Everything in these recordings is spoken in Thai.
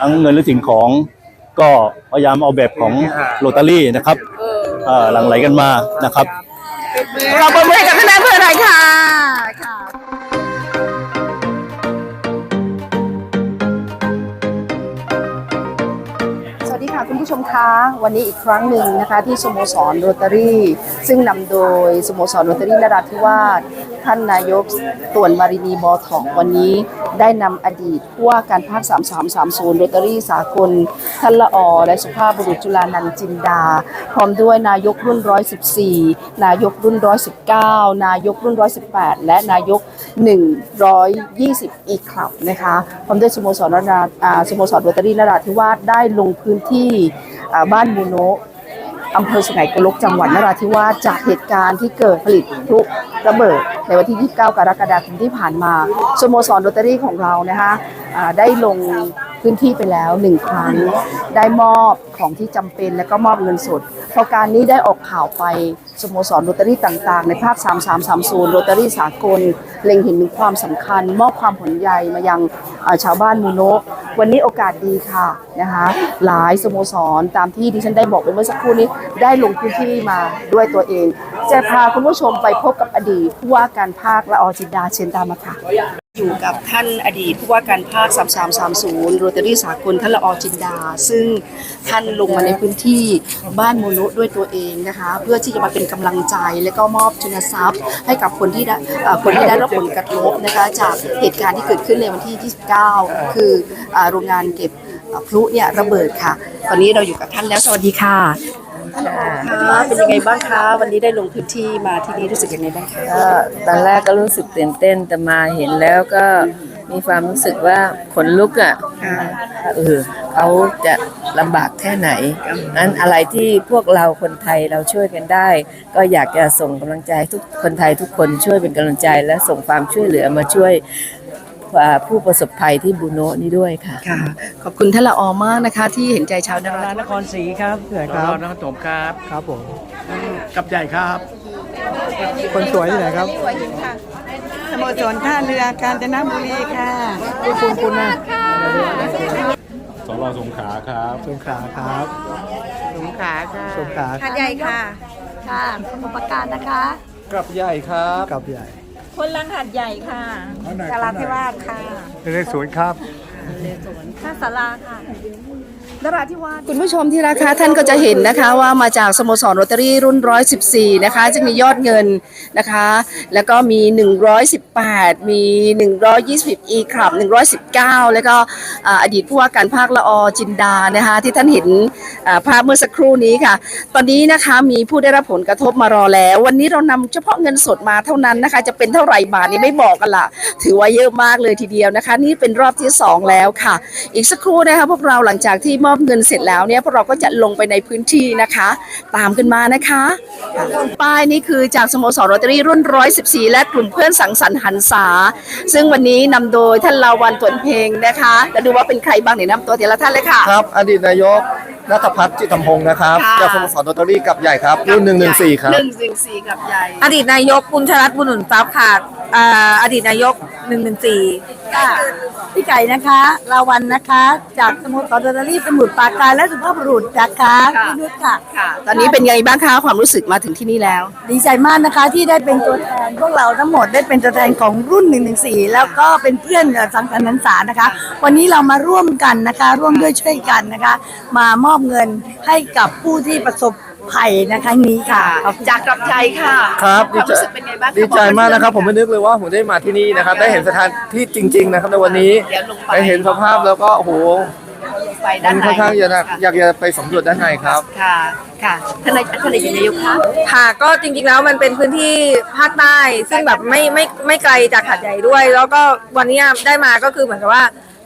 ทั้งเงินและสิ่งของก็พยายามเอาแบบของโรตารี่นะครับหลั่งไหลกันมานะครับเราประมือให้กับคณะเพื่อไทยค่ะค่ะ ผู้ชมคะวันนี้อีกครั้งหนึ่งนะคะที่สโมสรโรตารี่ ซึ่งนำโดยสโมสรโรตารี่นราธิวาสท่านนายกต่วนมารินีบอทองวันนี้ได้นำอดีตผู้ว่าการภาค 3330โรตารี่สากลท่านละออและสุภาพบุรุษจุลานันจินดา พร้อมด้วยนายกรุ่น 114 นายกรุ่น 119 นายกรุ่น 118 และนายก 120 อีกคลับนะคะพร้อมด้วยสโมสรนราอ่าสโมสรโรตารี่นราธิวาสได้ลงพื้นที่บ้านมูโนะอำเภอสุไหงโกลกจังหวัดนราธิวาสจากเหตุการณ์ที่เกิดผลิตพลุระเบิด ในวันที่ 29 กรกฎาคมที่ผ่านมาสโมสรโรตารี่ของเรานะคะได้ลงพื้นที่ไปแล้วหนึ่งครั้ง ได้มอบของที่จำเป็นและก็มอบเงินสดพอการนี้ได้ออกข่าวไป สโมสรโรตารี่ต่างๆ ในภาค 3330 โรตารี่สากล เล็งเห็นถึงความสำคัญ มอบความผลใยมายังชาวบ้านมูโนะวันนี้โอกาสดีค่ะนะคะหลายสโมสรตามที่ดิฉันได้บอกไปเมื่อสักครู่นี้ได้ลงพื้นที่มาด้วยตัวเอง จะพาคุณผู้ชมไปพบกับอดีตผู้ว่าการภาคละออจินดาเชิญตามมาค่ะ อยู่กับท่านอดีตผู้ว่าการภาค 3330โรตารี่สากลท่านละอจินดา ซึ่งท่านลงมาในพื้นที่บ้านโมโนด้วยตัวเองนะคะ เพื่อที่จะมาเป็นกำลังใจและก็มอบทุนทรัพย์ ให้กับคนที่ได้คนที่ได้รับผลกระทบนะคะจากเหตุการณ์ที่เกิดขึ้นในวันที่ 29 คืออ่าโรงงานเก็บพลุเนี่ยระเบิดค่ะ ตอนนี้เราอยู่กับท่านแล้วสวัสดีค่ะ คะเป็นยังไงบ้างคะวันนี้ได้ลงพื้นที่มาที่นี่รู้สึกยังไงบ้างคะก็ตอนแรกก็รู้สึกตื่นเต้นแต่มาเห็นแล้วก็มีความรู้สึกว่าขนลุกอะเออเขาจะลำบากแค่ไหนนั้นอะไรที่พวกเราคนไทยเราช่วยกันได้ ก็อยากจะส่งกำลังใจให้ทุกคนไทยทุกคนช่วยเป็นกำลังใจและส่งความช่วยเหลือมาช่วยอ่า ผู้ประสบภัยที่บูโนะนี้ด้วยค่ะ ค่ะ ขอบคุณท่านละออมากนะคะ ที่เห็นใจชาวนราธิวาสนครศรีครับเผื่อคครัรับบนครปฐมครับครับผม กับใหญ่ครับ คนสวยที่ไหนครับ สโมสรท่าเรือกาญจนบุรีค่ะ คุณคุณนะสรสงขลาครับ สงขลาครับสงขลาค่ะสงขลาหาดใหญ่ค่ะ ค่ะสมุทรปราการนะคะ กับใหญ่ครับ กับใหญ่ คนลังหัดใหญ่ค่ะกาลาธิวาสค่ะเลขศูนย์ครับ ท่าสาราค่ะ นราธิวาสคุณผู้ชมที่ราคาท่านก็จะเห็นนะคะว่ามาจากสโมสรโรตารี่รุ่น 114 นะคะจะมียอดเงินนะคะ แล้วก็มี 118 มี 120 e ครับ 119 แล้วก็อดีตผู้ว่าการภาคละอจินดานะคะที่ท่านเห็นอ่าภาพเมื่อสักครู่นี้ค่ะ ตอนนี้นะคะมีผู้ได้รับผลกระทบมารอแล้ว วันนี้เรานำเฉพาะเงินสดมาเท่านั้นนะคะจะเป็นเท่าไหร่บาทนี้ไม่บอกกันละถือว่าเยอะมากเลยทีเดียวนะคะ นี่เป็นรอบที่สองแล้วค่ะ อีกสักครู่นะคะพวกเราหลังจากที่มอบเงินเสร็จแล้วเนี่ยพวกเราก็จะลงไปในพื้นที่นะคะ ตามกันมานะคะ ป้ายนี้คือจากสโมสรโรตารี่รุ่น 114 และกลุ่มเพื่อนสังสรรค์หันษา ซึ่งวันนี้นำโดยท่านลาวันตวนเพลงนะคะจะดูว่าเป็นใครบ้างเนี่ยนำตัวทีละท่านเลยค่ะ ครับ อดีตนายก นัทพัฒน์จิตธรรมพงศ์นะครับค่ะ จากสโมสรโรตารี่กับใหญ่ครับรุ่น114ครับ หนึ่งหนึ่งสี่กับใหญ่อดีตนายกบุญชรัตน์บุญหนุนทรัพย์ค่ะอ่าอดีตนายกหนึ่งหนึ่งสี่ค่ะพี่ไก่นะคะลาวันนะคะ จากสโมุทรโรตารี่สมุทรปราการและสุภาพบุรุษนะคะพี่นุชค่ะ ค่ะ ตอนนี้เป็นไงบ้างคะความรู้สึกมาถึงที่นี่แล้ว ดีใจมากนะคะที่ได้เป็นตัวแทนพวกเราทั้งหมดได้เป็นตัวแทนของรุ่น 114 แล้วก็เป็นเพื่อนสังสรรค์นันษานะคะ วันนี้เรามาร่วมกันนะคะ ร่วมด้วยช่วยกันนะคะ มามอบเงินให้กับผู้ที่ประสบภัยนะคะนี้ค่ะขอบคุณจากกับใจค่ะครับวามรู้สึกเป็นไงบ้างคะดีใจมากนะครับ ผมไม่นึกเลยว่าผมได้มาที่นี่นะครับ ได้เห็นสถานที่จริง ๆ นะครับในวันนี้เดี๋ยวลงไปได้เห็นสภาพแล้วก็โอ้โหไปด้ามันนในค่อนข้างจะนะอยากจะไปสำรวจด้านในครับ ค่ะ ค่ะท่านนายท่านนายนายกคะค่ะก็จริงๆแล้วมันเป็นพื้นที่ภาคใต้ ซึ่งแบบไม่ไม่ไม่ไกลจากหัดใหญ่ด้วย แล้วก็วันนี้ได้มาก็คือเหมือนกับว่า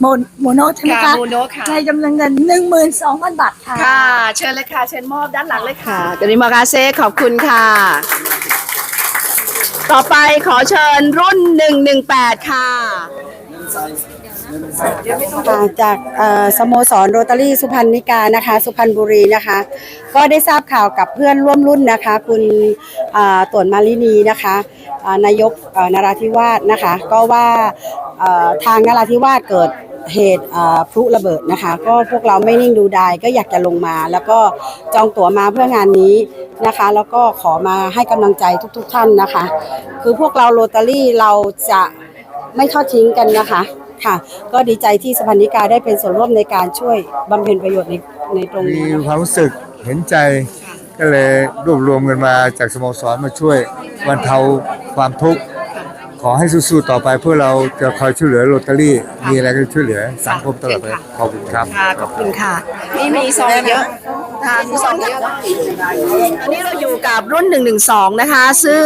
โมโมโนใช่ไหมค่ะคะโมโนค่ะ ในจำนวนเงินหนึ่งหมื่นสองพันบาทค่ะ ค่ะ เชิญเลยค่ะ เชิญมอบด้านหลังเลยค่ะเดนิมากาเซขอบคุณค่ะ ต่อไปขอเชิญรุ่น 118 ค่ะ ค่ะจากเอ่อสโมสรโรตารี่สุพรรณิกานะคะ สุพรรณบุรีนะคะ ก็ได้ทราบข่าวกับเพื่อนร่วมรุ่นนะคะ คุณอ่าต่วนมาลินีนะคะอ่านายกเอ่อนราธิวาสนะคะ ก็ว่าเอ่อทางนราธิวาสเกิด เหตุอ่าพลุระเบิดนะคะ ก็พวกเราไม่นิ่งดูดายก็อยากจะลงมา แล้วก็จองตั๋วมาเพื่องานนี้นะคะ แล้วก็ขอมาให้กำลังใจทุก ๆท่านนะคะ คือพวกเราโรตารี่เราจะไม่ทอดทิ้งกันนะคะค่ะ ก็ดีใจที่สพันนิกาได้เป็นส่วนร่วมในการช่วยบำเพ็ญประโยชน์ในในตรงมีนี้ความรู้สึกเห็นใจก็เลยรวบรวมเงินมาจากสโมสรมาช่วยบรรเทาความทุกข์ ขอให้สู้ๆต่อไปเพื่อเราจะคอยช่วยเหลือโรตารี่มีอะไรก็ช่วยเหลือสังคมตลอดไปขอบคุณครับ ค่ะขอบคุณค่ะ นี่มีซองเยอะ ค่ะมีซองเยอะอันนี้เราอยู่กับรุ่น 112 นะคะ ซึ่ง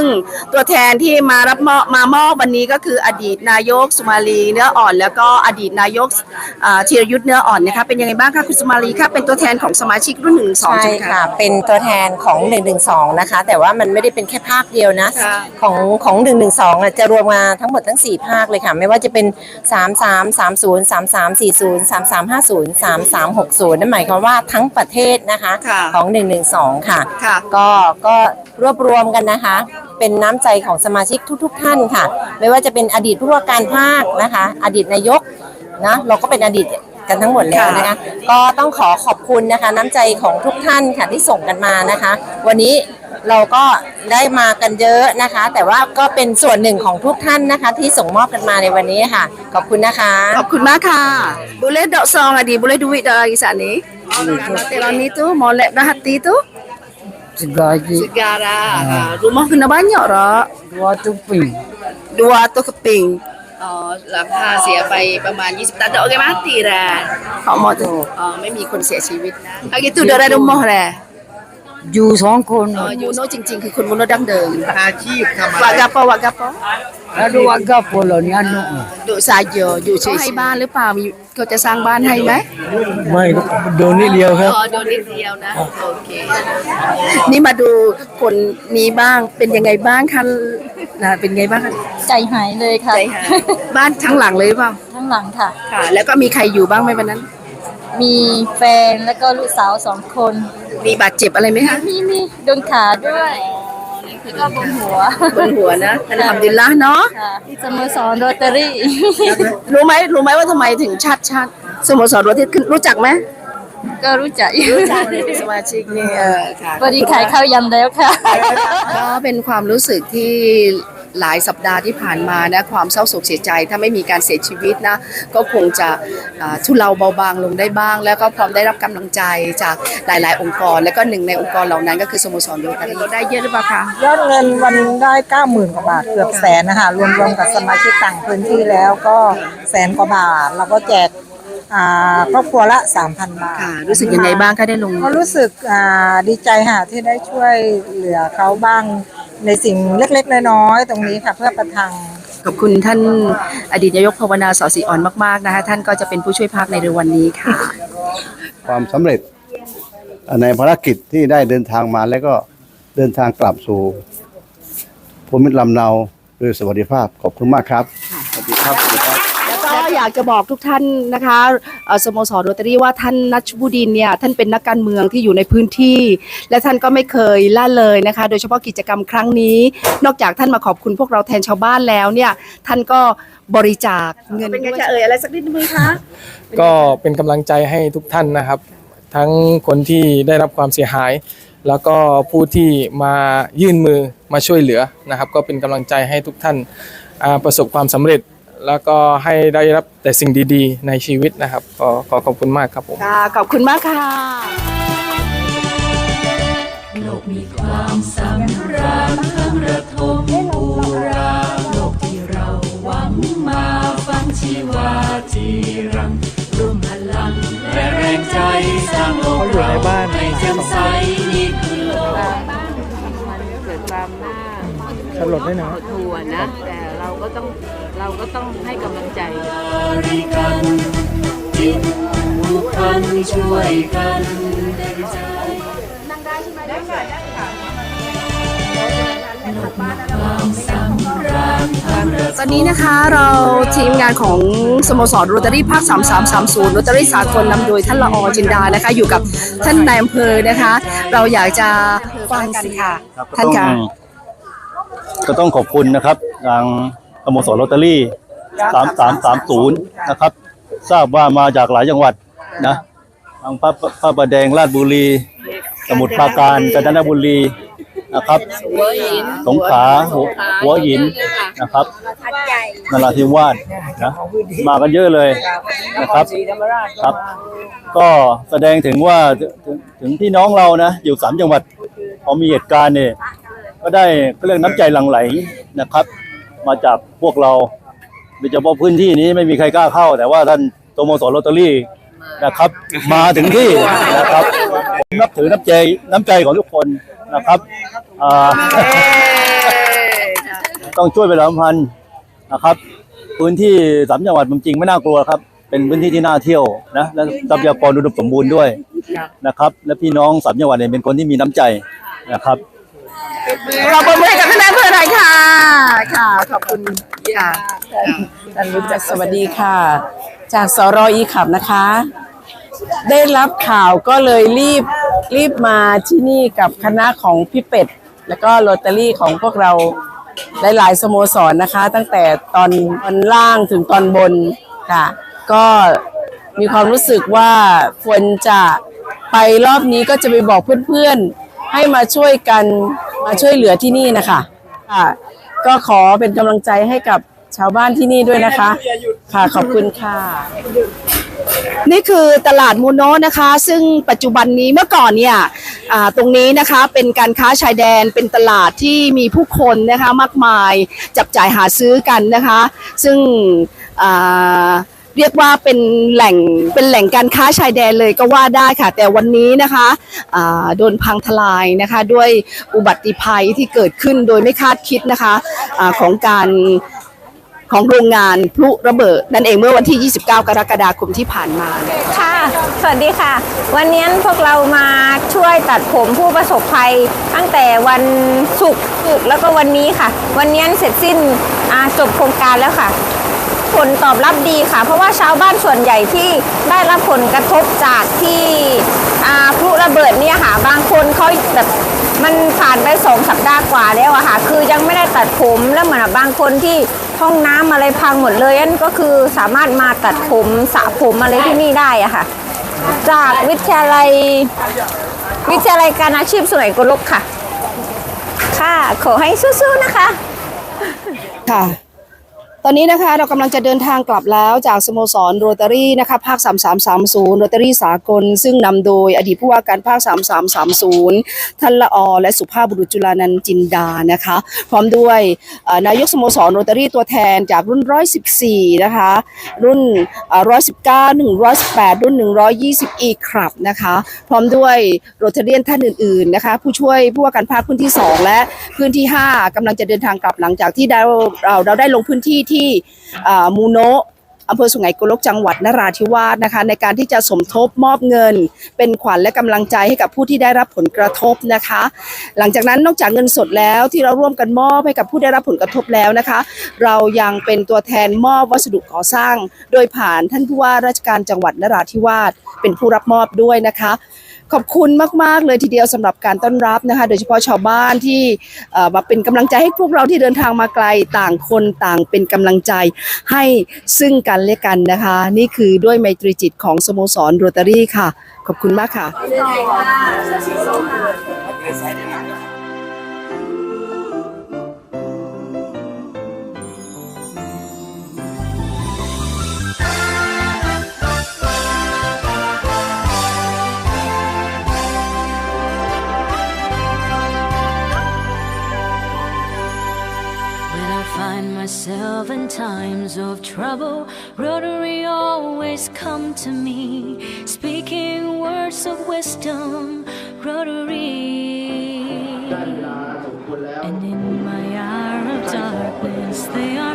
ตัวแทนที่มารับมอบมามอบวันนี้ก็คืออดีตนายกสุมาลีเนื้ออ่อน แล้วก็อดีตนายกอ่าธีรยุทธ์เนื้ออ่อนนะคะเป็นยังไงบ้างคะคุณสุมาลีคะเป็นตัวแทนของสมาชิกรุ่น 112ใช่ใช่ไหมค่ะ เป็นตัวแทนของ 112 นะคะ แต่ว่ามันไม่ได้เป็นแค่ภาคเดียวนะค่ะของของ 112อะจะรวมมาทั้งหมดทั้ง 4 ภาคเลยค่ะ ไม่ว่าจะเป็น 33 30 33 40 33 50 33 60นั่นหมายความว่าทั้งประเทศนะคะค่ะของ 112 ค่ะ ค่ะ ก็ก็รวบรวมกันนะคะ เป็นน้ำใจของสมาชิกทุก ๆ ท่านค่ะ ไม่ว่าจะเป็นอดีตผู้ว่าการภาคนะคะ อดีตนายกนะเราก็เป็นอดีตกันทั้งหมดแล้วนะคะ ก็ต้องขอขอบคุณนะคะ น้ำใจของทุกท่านค่ะที่ส่งกันมานะคะ วันนี้ เราก็ได้มากันเยอะนะคะ แต่ว่าก็เป็นส่วนหนึ่งของทุกท่านนะคะ ที่ส่งมอบกันมาในวันนี้ค่ะ ขอบคุณนะคะขอบคุณมากค่ะ boleh dok song adi boleh duit dah lagi saat ni Telon itu molek dah hati tu Segara Ah, Rumah kena banyak tak Dua tupi Dua tu keping Oh, หลังคาเสียไปประมาณ 20ตันแต่โอเคมาตีแหละเขาหมดอ๋อไม่มีคนเสียชีวิตนะอันนี้ตู้เดอร์ดมอแหละ อยู่สองคนอ๋อยูโนจริง ๆ คือคุณมุโนดั้งเดิมอาชีพทำอะวาไรกาปอวากาปอแล้วดูว่าก็พลเนี่ยนุดูซาโยอยู่เฉยๆให้บ้านหรือเปล่ามีเขาจะสร้างบ้านให้ไหมไม่โดนนิดเดียวครับ อ๋อโดนนิดเดียวนะโอเคนี่มาดูคนนี้บ้างเป็นยังไงบ้างคะนะเป็นไงบ้างคะใจหายเลยค่ะใจหายบ้านทั้งหลังเลยหรือเปล่าทั้งหลังค่ะ ค่ะ แล้วก็มีใครอยู่บ้างไหมวันนั้น มีแฟนแล้วก็ลูกสาวสองคนมีบาดเจ็บอะไรไหมคะมีมีโดนขาด้วยแล้วก็บนหัวบนหัวนะอันทำดิลละเนาะค่ะที่สโมสรโรตารี่ รู้ไหมรู้ไหมว่าทำไมถึงชัดชัดสโมสรรถที่ขึ้นรู้จักไหมก็รู้จักอยู่รู้จักสมาชิกนี่เออค่ะพอดีขายข้าวยำแล้วค่ะ ก็เป็นความรู้สึกที่ หลายสัปดาห์ที่ผ่านมานะความเศร้าโศกเสียใจ ถ้าไม่มีการเสียชีวิตนะก็คงจะอ่าทุเลาเบาบางลงได้บ้าง แล้วก็พร้อมได้รับกำลังใจจากหลาย ๆ องค์กร แล้วก็หนึ่งในองค์กรเหล่านั้นก็คือสโมสรโรตารี่ได้เยอะหรือเปล่าคะยอดเงินวันได้เก้าหมื่นกว่าบาทเกือบแสนนะคะรวมรวมกับสมาชิกต่างพื้นที่แล้วก็แสนกว่าบาทแล้วก็แจกอ่าครอบครัวละสามพันบาทค่ะรู้สึกยังไงบ้างคะได้ลงก็รู้สึกอ่าดีใจค่ะที่ได้ช่วยเหลือเขาบ้าง ในสิ่งเล็กๆ น้อยๆตรงนี้ค่ะเพื่อประทัง ขอบคุณท่านอดีตนายกภาวนาสอสีอ่อนมากๆนะคะท่านก็จะเป็นผู้ช่วยพักในเรือวันนี้ค่ะ ความสำเร็จในภารกิจที่ได้เดินทางมาแล้วก็เดินทางกลับสู่ภูมิลำเนาโดยสวัสดิภาพขอบคุณมากครับ สวัสดีครับากจะบอกทุกท่านนะคะเอ่อสโมสรโรตารี่ว่าท่านนัชบุดินเนี่ยท่านเป็นนักการเมืองที่อยู่ในพื้นที่ และท่านก็ไม่เคยละเลยนะคะ โดยเฉพาะกิจกรรมครั้งนี้ นอกจากท่านมาขอบคุณพวกเราแทนชาวบ้านแล้วเนี่ยท่านก็บริจาคเงินเป็นไงจะเอ่ยอะไรสักนิดนึงไหมคะก็เป็นกำลังใจให้ทุกท่านนะครับ ทั้งคนที่ได้รับความเสียหาย แล้วก็ผู้ที่มายื่นมือมาช่วยเหลือนะครับ ก็เป็นกำลังใจให้ทุกท่านอ่าประสบความสำเร็จ แล้วก็ให้ได้รับแต่สิ่งดีๆ ในชีวิตนะครับก็ขอขอบคุณมากครับผม ค่ะขอบคุณมากค่ะเขาอยู่ในบ้านหลังสองคนเกิดความน่าสลดด้วยนะ หดหู่อะนะ แต่เราก็ต้อง เราก็ต้องให้กำลังใจบริการช่วยกันตอนนี้นะคะเราทีมงานของสโมสรโรตารี่ภาค 3330โรตารี่สากลนำโดยท่านละออจินดานะคะ อยู่กับท่านนายอำเภอนะคะ เราอยากจะฟังกันค่ะครับก็ท่านต้องคะก็ต้องขอบคุณนะครับทาง สโมสรลอตเตอรี่3330นย์นะครับ ทราบว่ามาจากหลายจังหวัดนะทางพระพระประแดงราชบุรี สมุทรปราการกาญจนบุรีนะครับ สงขลาหัวหินนะครับนราธิวาสนะมากันเยอะเลยนะครับครับ ก็แสดงถึงว่าถึงพี่น้องเรานะอยู่สามจังหวัดพอมีเหตุการณ์เนี่ยก็ได้เรื่องน้ำใจหลั่งไหลนะครับ มาจากพวกเราโดยเฉพาะพื้นที่นี้ไม่มีใครกล้าเข้า แต่ว่าท่านสโมสรลอตเตอรี่นะครับ มาถึงที่นะครับผมนับถือน้ำใจน้ำใจของทุกคนนะครับอ่าต้องช่วยไปแล้วพันธ์นะครับ พื้นที่สามจังหวัดมันจริงไม่น่ากลัวครับ เป็นพื้นที่ที่น่าเที่ยวนะและทรัพยากรอุดมสมบูรณ์ด้วยนะครับ และพี่น้องสามจังหวัดเนี่ยเป็นคนที่มีน้ำใจนะครับ เราปรบมือให้กับท่านนายอำเภอหน่อยค่ะค่ะข อบคุณค่ะท่านรู้จักสวัสดีค่ะ จากสรอีขับนะคะ ได้รับข่าวก็เลยรีบรีบมาที่นี่กับคณะของพี่เป็ด แล้วก็โรตารี่ของพวกเราหลาย ๆ สโมสรนะคะ ตั้งแต่ตอนตอนล่างถึงตอนบนค่ะ ก็มีความรู้สึกว่าควรจะไปรอบนี้ก็จะไปบอกเพื่อน ๆ ให้มาช่วยกันมาช่วยเหลือที่นี่นะคะค่ะ ก็ขอเป็นกำลังใจให้กับชาวบ้านที่นี่ด้วยนะคะ ค่ะขอบคุณค่ะ นี่คือตลาดมูโนะนะคะ ซึ่งปัจจุบันนี้เมื่อก่อนเนี่ยอ่าตรงนี้นะคะเป็นการค้าชายแดนเป็นตลาดที่มีผู้คนนะคะมากมายจับจ่ายหาซื้อกันนะคะ ซึ่งอ่า เรียกว่าเป็นแหล่งเป็นแหล่งการค้าชายแดนเลยก็ว่าได้ค่ะ แต่วันนี้นะคะโดนพังทลายนะคะ ด้วยอุบัติภัยที่เกิดขึ้นโดยไม่คาดคิดนะคะอาของการของโรงงานพลุระเบิด นั่นเองเมื่อวันที่ 29 กรกฎาคมที่ผ่านมาค่ะ สวัสดีค่ะ วันนี้พวกเรามาช่วยตัดผมผู้ประสบภัย ตั้งแต่วันศุกร์แล้วก็วันนี้ค่ะ วันนี้เสร็จสิ้นจบโครงการแล้วค่ะ ผลตอบรับดีค่ะ เพราะว่าชาวบ้านส่วนใหญ่ที่ได้รับผลกระทบจากที่พลุระเบิดเนี่ยค่ะ บางคนเขาแบบมันผ่านไปสองสัปดาห์กว่าแล้วอะค่ะ คือยังไม่ได้ตัดผมแล้วเหมือนบางคนที่ห้องน้ำอะไรพังหมดเลยอันก็คือสามารถมาตัดผมสระผมอะไรที่นี่ได้อะค่ะ จากวิทยาลัยวิทยาลัยการอาชีพสุไหงโกลกค่ะ ค่ะ ขอให้สู้ๆนะคะ ค่ะ ตอนนี้นะคะเรากำลังจะเดินทางกลับแล้วจากสโมสรโรตารี่นะคะภาค 3330 โรตารี่สากล ซึ่งนำโดยอดีตผู้ว่าการภาค 3330 ท่านละออและสุภาพบุรุษจุลานันจินดานะคะ พร้อมด้วยนายกสโมสรโรตารี่ตัวแทนจากรุ่น 114 นะคะ รุ่นเอ่อ119 118 รุ่น 120 อีกครับนะคะ พร้อมด้วยโรตาเรียนท่านอื่นๆนะคะ ผู้ช่วยผู้ว่าการภาคพื้นที่ 2 และพื้นที่ 5กำลังจะเดินทางกลับหลังจากที่เราเราได้ลงพื้นที่ที่มูโนะอำเภอสุไหงโกลกจังหวัดนราธิวาสนะคะ ในการที่จะสมทบมอบเงิน เป็นขวัญและกำลังใจให้กับผู้ที่ได้รับผลกระทบนะคะ หลังจากนั้นนอกจากเงินสดแล้วที่เราร่วมกันมอบให้กับผู้ได้รับผลกระทบแล้วนะคะ เรายังเป็นตัวแทนมอบวัสดุก่อสร้าง โดยผ่านท่านผู้ว่าราชการจังหวัดนราธิวาสเป็นผู้รับมอบด้วยนะคะ ขอบคุณมาก ๆ เลยทีเดียวสำหรับการต้อนรับนะคะ โดยเฉพาะชาวบ้านที่มาเป็นกำลังใจให้พวกเราที่เดินทางมาไกลต่างคนต่างเป็นกำลังใจให้ซึ่งกันและกันนะคะ นี่คือด้วยไมตรีจิตของสโมสรโรตารี่ค่ะ ขอบคุณมากค่ะ myself in times of trouble, Rotary always come to me, speaking words of wisdom, Rotary. And in my hour of darkness, they are